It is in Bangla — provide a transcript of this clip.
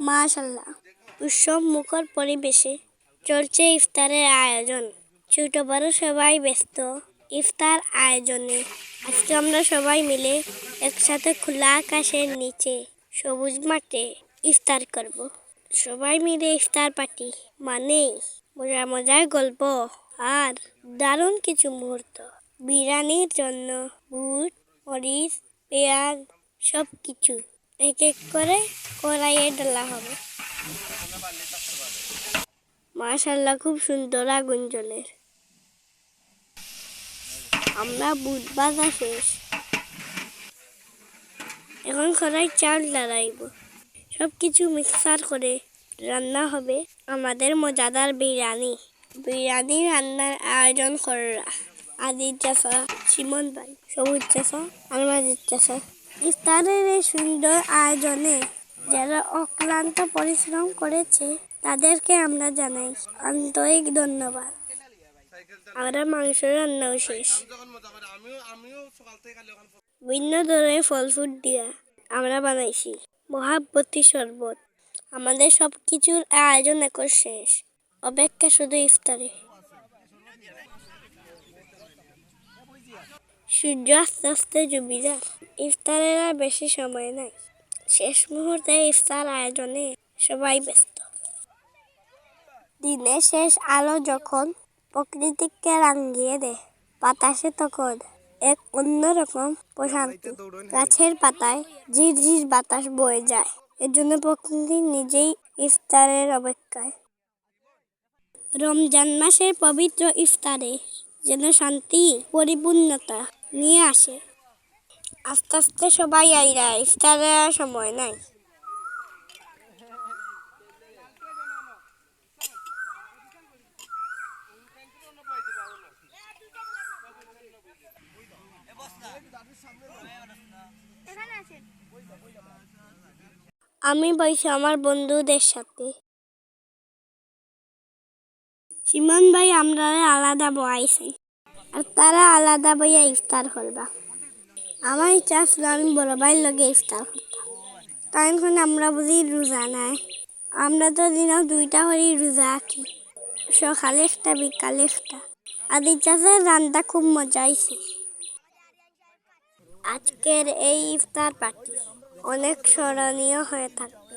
মাশাল্লাহ। উৎসব মুখর পরিবেশে চলছে ইফতারের আয়োজন। ছোট, বড় সবাই ব্যস্ত ইফতার আয়োজনে। আজকে আমরা সবাই মিলে একসাথে খোলা আকাশের নিচে সবুজ মাঠে ইফতার করব। সবাই মিলে ইফতার পার্টি মানে মজার মজার গল্প আর দারুণ কিছু মুহূর্ত। বিরিয়ানির জন্য, বুট, মরিচ, পেঁয়াজ সব কিছু এক এক করে কড়াইয়ে ডালা হবে। মাশাল্লাহ, খুব সুন্দর আগুন জ্বলে। আমরা বুট বাজা শেষ। এখন কড়াই চাল দাঁড়াইব সব কিছু মিক্সার করে রান্না হবে আমাদের মজাদার বিরিয়ানি। বিরিয়ানি রান্নার আয়োজন করা আদির চাষা সিমন ভাই, সবুজ চাষা আলমাদির চাষা ইফতারের এই সুন্দর আয়োজনে যারা অক্লান্ত পরিশ্রম করেছে, তাদেরকে আমরা জানাই আন্তরিক ধন্যবাদ। আমরা মাংস রান্নাও শেষ। ভিন্ন ধরনের ফল ফুড দিয়া আমরা বানাইছি। মহাব্বতী শরবত। আমাদের সব কিছুর আয়োজন এখন শেষ। অপেক্ষা শুধু ইফতারে। সূর্য আস্তে আস্তে ডুবি যায় ইফতারের আর বেশি সময় নাই। শেষ মুহূর্তে ইফতার আয়োজনে সবাই ব্যস্ত। দিনের শেষ আলো যখন প্রকৃতিকে রাঙিয়ে দেয়, বাতাসে তখন এক অন্যরকম প্রশান্তি। গাছের পাতায় ঝিরঝির বাতাস বয়ে যায়। এর জন্য প্রকৃতি নিজেই ইফতারের অপেক্ষায়। রমজান মাসের পবিত্র ইফতারে যেন শান্তি, পরিপূর্ণতা নিয়ে আসে। আস্তে আস্তে সবাই আইরা ইফতারের সময় নাই। আমি বসে আমার বন্ধুদের সাথে। সীমান ভাই আমরা আলাদা বয়াইছে আর তারা আলাদা বইয়া ইফতার করবা। আমার ইচ্ছা ছিল আমি বড় ভাইয়ের লগে ইফতার করতাম। তখন আমরা বুঝি রোজা নাই। আমরা তো দিনও দুইটা করে রোজা আঁকি সকালে একটা বিকালে একটা আর ইচ্ছা রান্না খুব মজা হয়েছে আজকের এই ইফতার পার্টি অনেক স্মরণীয় হয়ে থাকবে